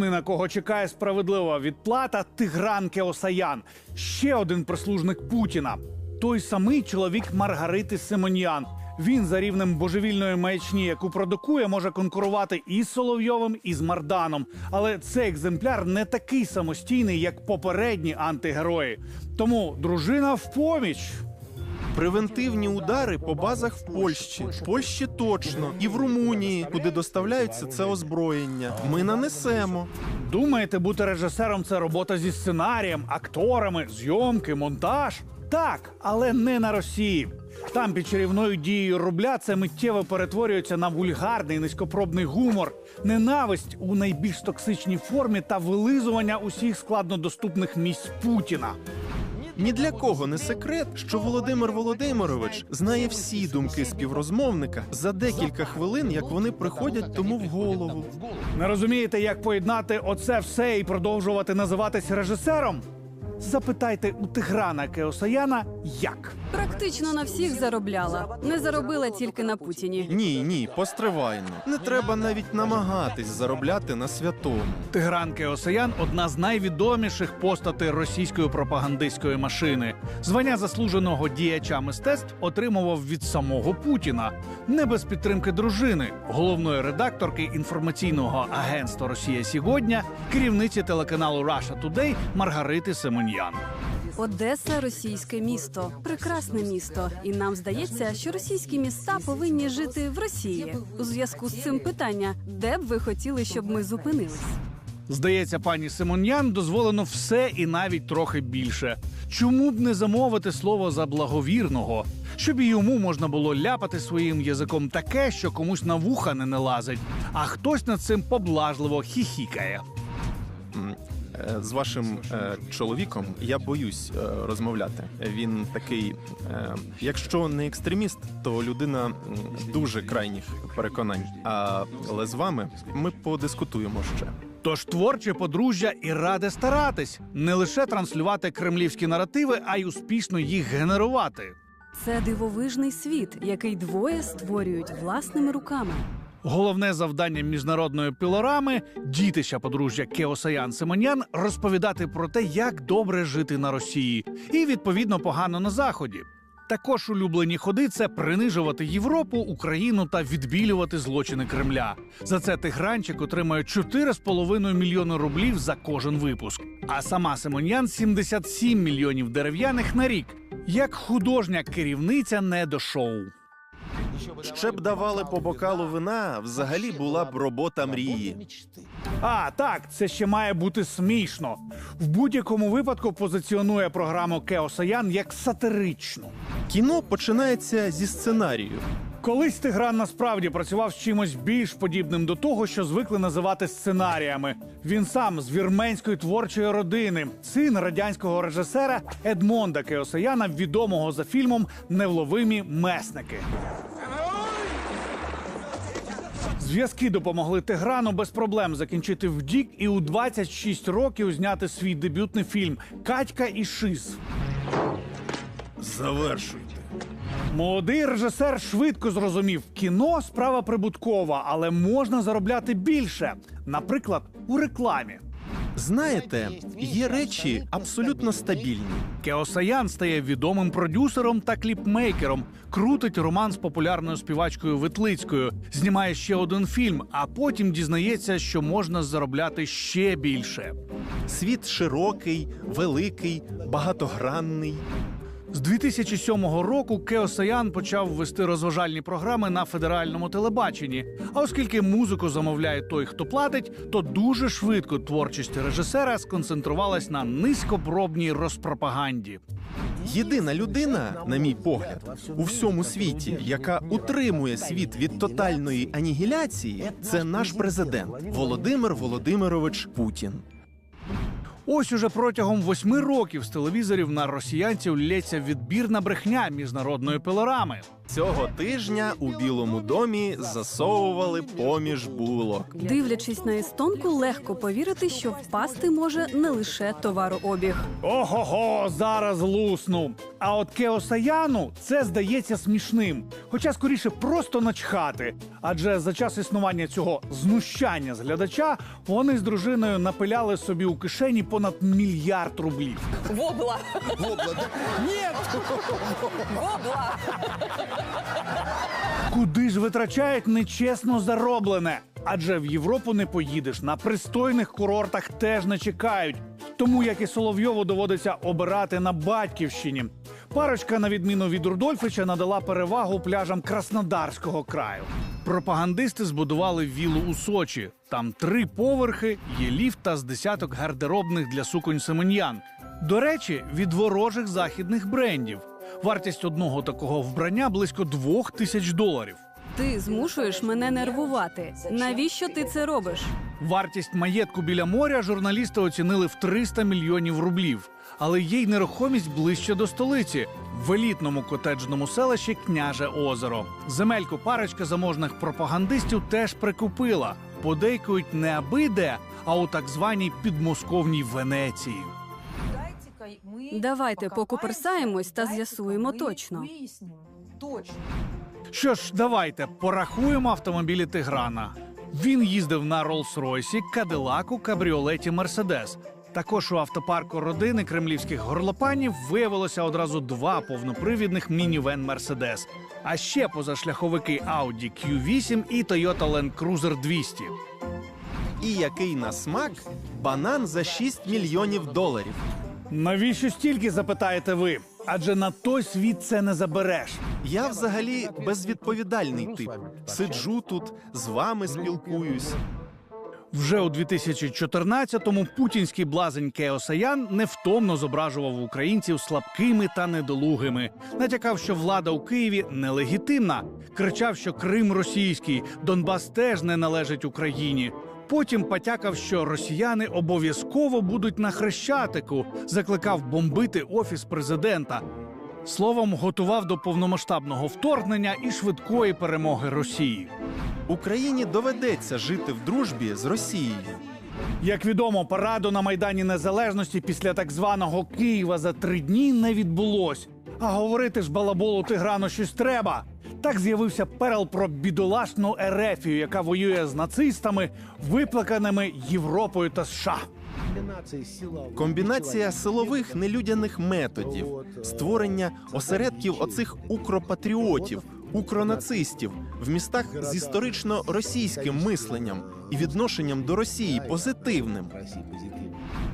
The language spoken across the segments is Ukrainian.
На кого чекає справедлива відплата Тигран Кеосаян, ще один прислужник Путіна. Той самий чоловік Маргарити Симоньян. Він за рівнем божевільної маячні, яку продукує, може конкурувати і з Соловйовим, і з Марданом. Але цей екземпляр не такий самостійний, як попередні антигерої. Тому дружина в поміч. Превентивні удари по базах в Польщі, Польщі точно, і в Румунії, куди доставляється це озброєння. Ми нанесемо. Думаєте, бути режисером це робота зі сценарієм, акторами, зйомки, монтаж? Так, але не на Росії. Там під чарівною дією рубля це миттєво перетворюється на вульгарний низькопробний гумор, ненависть у найбільш токсичній формі та вилизування усіх складнодоступних місць Путіна. Ні для кого не секрет, що Володимир Володимирович знає всі думки співрозмовника за декілька хвилин, як вони приходять тому в голову. Не розумієте, як поєднати оце все і продовжувати називатись режисером? Запитайте у Тиграна Кеосаяна, як. Практично на всіх заробляла. Не заробила тільки на Путіні. Ні, ні, постривайно. Не треба навіть намагатись заробляти на святому. Тигран Кеосаян одна з найвідоміших постатей російської пропагандистської машини. Звання заслуженого діяча мистецтв отримував від самого Путіна, не без підтримки дружини, головної редакторки інформаційного агентства Росія сьогодні, керівниці телеканалу Russia Today Маргарити Семен'ян. Одеса російське місто, прекрасне місто. І нам здається, що російські міста повинні жити в Росії. У зв'язку з цим питання, де б ви хотіли, щоб ми зупинились? Здається, пані Симоньян дозволено все і навіть трохи більше. Чому б не замовити слово за благовірного, щоб і йому можна було ляпати своїм язиком таке, що комусь на вуха не налазить, а хтось над цим поблажливо хіхікає. Е, З вашим е, чоловіком я боюсь е, розмовляти. Він такий, е, якщо не екстреміст, то людина дуже крайніх переконань. А, але з вами ми подискутуємо ще. Тож творче подружжя і раде старатись не лише транслювати кремлівські наративи, а й успішно їх генерувати. Це дивовижний світ, який двоє створюють власними руками. Головне завдання міжнародної пілорами дітища подружжя Кеосаян Симонян розповідати про те, як добре жити на Росії, і відповідно погано на заході. Також улюблені ходи це принижувати Європу, Україну та відбілювати злочини Кремля. За це Тигранчик отримає 4,5 мільйони рублів за кожен випуск. А сама Симонян 77 мільйонів дерев'яних на рік. Як художня керівниця не до шоу. Ще б давали по бокалу вина, взагалі була б робота мрії. А так, це ще має бути смішно. В будь-якому випадку позиціонує програму Кеосаян як сатиричну. Кіно починається зі сценарію. Колись Тигран насправді працював з чимось більш подібним до того, що звикли називати сценаріями. Він сам з вірменської творчої родини, син радянського режисера Едмонда Кеосаяна, відомого за фільмом Невловимі месники. Зв'язки допомогли Тиграну без проблем закінчити вдік і у 26 років зняти свій дебютний фільм Катька і Шиз. Завершуйте. Молодий режисер швидко зрозумів, кіно справа прибуткова, але можна заробляти більше, наприклад, у рекламі. Знаєте, є речі абсолютно стабільні. Кеосаян стає відомим продюсером та кліпмейкером, крутить роман з популярною співачкою Ветлицькою, знімає ще один фільм, а потім дізнається, що можна заробляти ще більше. Світ широкий, великий, багатогранний. З 2007 року Кеосаян почав вести розважальні програми на федеральному телебаченні. А оскільки музику замовляє той, хто платить, то дуже швидко творчість режисера сконцентрувалась на низькопробній розпропаганді. Єдина людина, на мій погляд, у всьому світі, яка утримує світ від тотальної анігіляції, це наш президент Володимир Володимирович Путін. Ось уже протягом восьми років з телевізорів на росіянців лється відбірна брехня міжнародної пилорами. Цього тижня у Білому домі засовували поміж булок. Дивлячись на естонку, легко повірити, що впасти може не лише товарообіг. Ого-го, зараз лусну. А от Кеосаяну це здається смішним. Хоча скоріше просто начхати. Адже за час існування цього знущання з глядача вони з дружиною напиляли собі у кишені понад мільярд рублів. Вобла. Вобла? Нет! Вобла. Куди ж витрачають нечесно зароблене? Адже в Європу не поїдеш, на пристойних курортах теж не чекають. Тому як і Соловйову доводиться обирати на батьківщині. Парочка, на відміну від Рудольфича, надала перевагу пляжам Краснодарського краю. Пропагандисти збудували віллу у Сочі. Там три поверхи, є ліфт та з десяток гардеробних для суконь Семен'ян. До речі, від ворожих західних брендів. Вартість одного такого вбрання близько двох тисяч доларів. Ти змушуєш мене нервувати. Навіщо ти це робиш? Вартість маєтку біля моря журналісти оцінили в 300 мільйонів рублів. Але є й нерухомість ближче до столиці в елітному котеджному селищі Княже Озеро. Земельку парочка заможних пропагандистів теж прикупила. Подейкують не аби де, а у так званій підмосковній Венеції. Давайте покуперсаємось та з'ясуємо точно. Що ж, давайте порахуємо автомобілі Тиграна. Він їздив на Роллс-Ройсі, Кадилаку, Кабріолеті, Мерседес. Також у автопарку родини кремлівських горлопанів виявилося одразу два повнопривідних мінівен Мерседес. А ще позашляховики Audi Q8 і Toyota Land Cruiser 200. І який на смак банан за 6 мільйонів доларів. Навіщо стільки запитаєте ви? Адже на той світ це не забереш. Я взагалі безвідповідальний тип. Сиджу тут, з вами спілкуюсь. Вже у 2014-му путінський блазень Кеосаян невтомно зображував українців слабкими та недолугими. Натякав, що влада у Києві нелегітимна. Кричав, що Крим російський, Донбас теж не належить Україні. Потім потякав, що росіяни обов'язково будуть на хрещатику, закликав бомбити офіс президента. Словом, готував до повномасштабного вторгнення і швидкої перемоги Росії. Україні доведеться жити в дружбі з Росією. Як відомо, параду на майдані Незалежності після так званого Києва за три дні не відбулось. А говорити ж балаболу Тиграну щось треба. Так з'явився перл про бідолашну Ерефію, яка воює з нацистами, виплаканими Європою та США. Комбінація силових нелюдяних методів, створення осередків оцих укропатріотів, укронацистів в містах з історично російським мисленням і відношенням до Росії позитивним.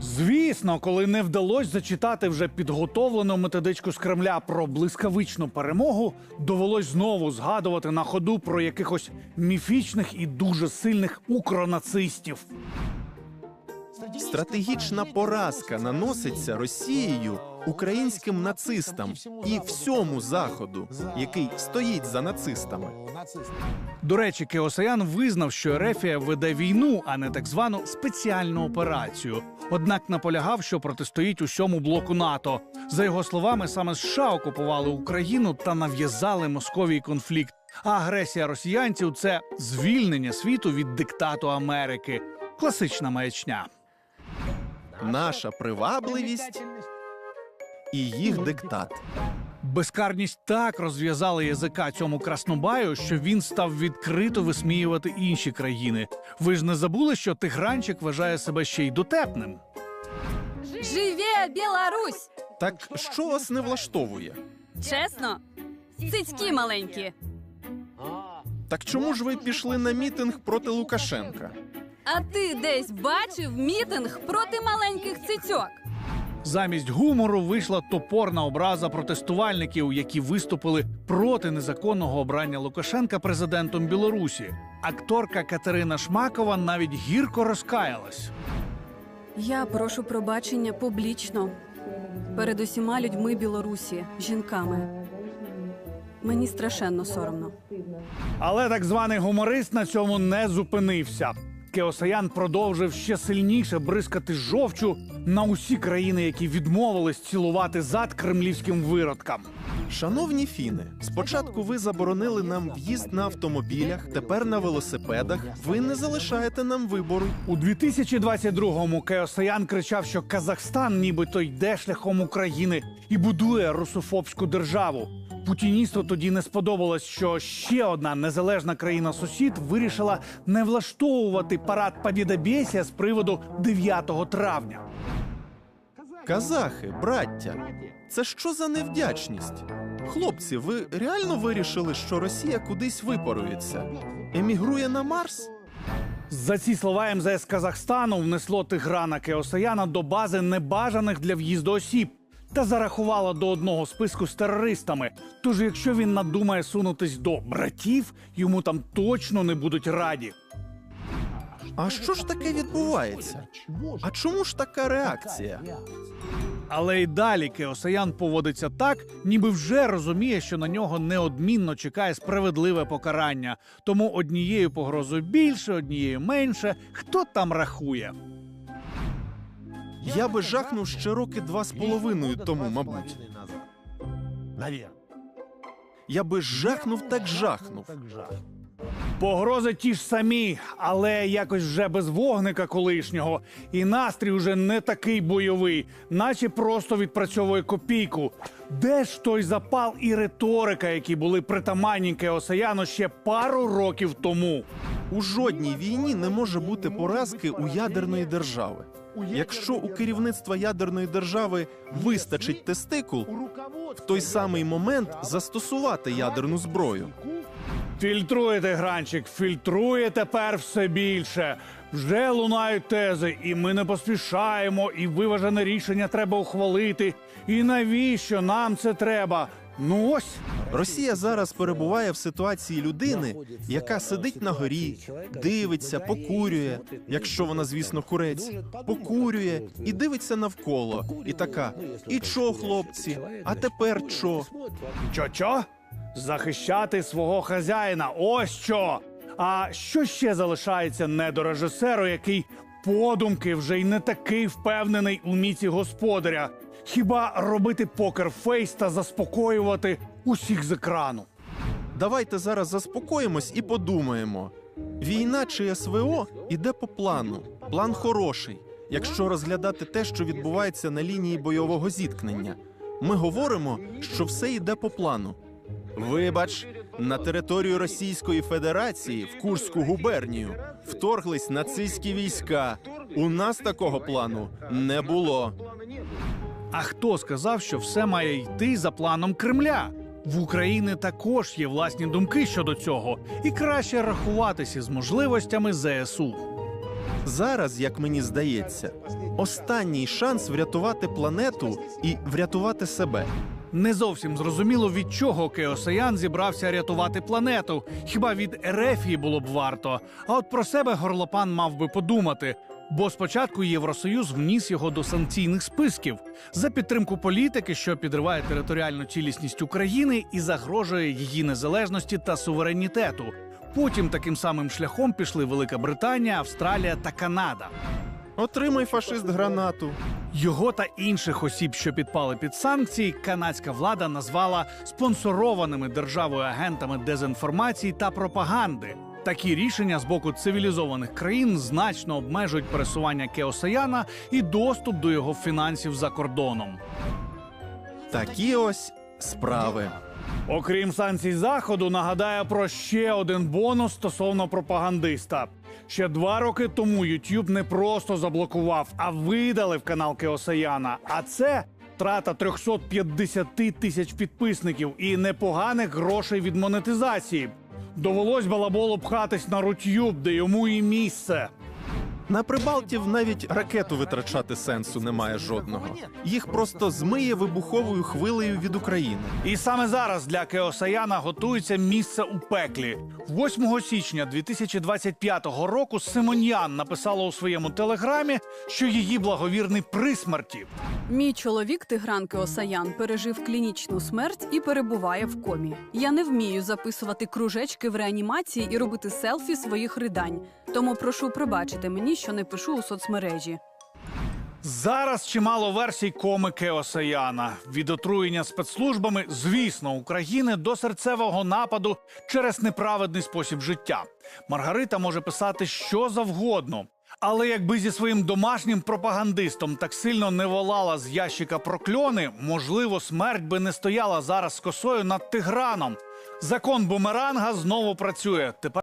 Звісно, коли не вдалося зачитати вже підготовлену методичку з Кремля про блискавичну перемогу, довелось знову згадувати на ходу про якихось міфічних і дуже сильних укронацистів. Стратегічна поразка наноситься Росією українським нацистам і всьому заходу, який стоїть за нацистами. До речі, Кеосаян визнав, що Ерефія веде війну, а не так звану спеціальну операцію. Однак наполягав, що протистоїть усьому блоку НАТО. За його словами, саме США окупували Україну та нав'язали Московії конфлікт. А агресія росіянців це звільнення світу від диктату Америки. Класична маячня. Наша привабливість і їх диктат. Безкарність так розв'язала язика цьому краснобаю, що він став відкрито висміювати інші країни. Ви ж не забули, що Тигранчик вважає себе ще й дотепним. Живе Білорусь! Так що вас не влаштовує? Чесно, цицькі маленькі. Так чому ж ви пішли на мітинг проти Лукашенка? А ти десь бачив мітинг проти маленьких цицьок? Замість гумору вийшла топорна образа протестувальників, які виступили проти незаконного обрання Лукашенка президентом Білорусі. Акторка Катерина Шмакова навіть гірко розкаялась. Я прошу пробачення публічно перед усіма людьми Білорусі, жінками. Мені страшенно соромно. Але так званий гуморист на цьому не зупинився. Кеосаян продовжив ще сильніше бризкати жовчу на усі країни, які відмовились цілувати зад кремлівським виродкам. Шановні фіни, спочатку ви заборонили нам в'їзд на автомобілях, тепер на велосипедах. Ви не залишаєте нам вибору. У 2022-му Кеосаян кричав, що Казахстан нібито йде шляхом України і будує русофобську державу. Путіністу тоді не сподобалось, що ще одна незалежна країна-сусід вирішила не влаштовувати парад Побєдобєсія з приводу 9 травня. Казахи, браття, це що за невдячність? Хлопці, ви реально вирішили, що Росія кудись випарується? Емігрує на Марс? За ці слова МЗС Казахстану внесло Тиграна Кеосаяна до бази небажаних для в'їзду осіб та зарахувало до одного списку з терористами. Тож, якщо він надумає сунутись до братів, йому там точно не будуть раді. А що ж таке відбувається? А чому ж така реакція? Але й далі Кеосаян поводиться так, ніби вже розуміє, що на нього неодмінно чекає справедливе покарання. Тому однією погрозою більше, однією менше. Хто там рахує? Я би жахнув ще роки два з половиною тому, мабуть. Я би жахнув так жахнув. Погрози ті ж самі, але якось вже без вогника колишнього. І настрій уже не такий бойовий, наче просто відпрацьовує копійку. Де ж той запал і риторика, які були притаманні Кеосаяну ще пару років тому? У жодній війні не може бути поразки у ядерної держави. Якщо у керівництва ядерної держави вистачить тестикул, в той самий момент застосувати ядерну зброю. Фільтруєте, гранчик, фільтрує тепер все більше. Вже лунають тези, і ми не поспішаємо, і виважене рішення треба ухвалити. І навіщо нам це треба? Ну ось. Росія зараз перебуває в ситуації людини, яка сидить на горі, дивиться, покурює, якщо вона, звісно, курець, покурює і дивиться навколо. І така: і чо, хлопці? А тепер чо? Чо-чо? Захищати свого хазяїна. Ось що. А що ще залишається недорежисеру, який подумки вже й не такий впевнений у міці господаря? Хіба робити покер-фейс та заспокоювати усіх з екрану? Давайте зараз заспокоїмось і подумаємо: війна чи СВО іде по плану. План хороший, якщо розглядати те, що відбувається на лінії бойового зіткнення. Ми говоримо, що все йде по плану. Вибач, на територію Російської Федерації в Курську губернію вторглись нацистські війська. У нас такого плану не було. А хто сказав, що все має йти за планом Кремля? В Україні також є власні думки щодо цього, і краще рахуватися з можливостями ЗСУ. Зараз, як мені здається, останній шанс врятувати планету і врятувати себе. Не зовсім зрозуміло, від чого Кеосаян зібрався рятувати планету. Хіба від Ерефії було б варто? А от про себе горлопан мав би подумати. Бо спочатку Євросоюз вніс його до санкційних списків за підтримку політики, що підриває територіальну цілісність України і загрожує її незалежності та суверенітету. Потім таким самим шляхом пішли Велика Британія, Австралія та Канада. Отримай фашист гранату. Його та інших осіб, що підпали під санкції, канадська влада назвала спонсорованими державою агентами дезінформації та пропаганди. Такі рішення з боку цивілізованих країн значно обмежують пересування Кеосаяна і доступ до його фінансів за кордоном. Такі ось справи. Окрім санкцій заходу, нагадаю про ще один бонус стосовно пропагандиста. Ще два роки тому YouTube не просто заблокував, а видалив канал Кеосаяна. А це трата 350 тисяч підписників і непоганих грошей від монетизації. Довелось балаболу пхатись на Рутюб, де йому і місце. На Прибалтів навіть ракету витрачати сенсу немає жодного. Їх просто змиє вибуховою хвилею від України. І саме зараз для Кеосаяна готується місце у пеклі. 8 січня 2025 року Симоньян написала у своєму телеграмі, що її благовірний при смерті. Мій чоловік Тигран Кеосаян пережив клінічну смерть і перебуває в комі. Я не вмію записувати кружечки в реанімації і робити селфі своїх ридань. Тому прошу пробачити мені, що не пишу у соцмережі. Зараз чимало версій коми Кеосаяна від отруєння спецслужбами, звісно, України до серцевого нападу через неправедний спосіб життя. Маргарита може писати що завгодно. Але якби зі своїм домашнім пропагандистом так сильно не волала з ящика прокльони, можливо, смерть би не стояла зараз з косою над Тиграном. Закон бумеранга знову працює. Тепер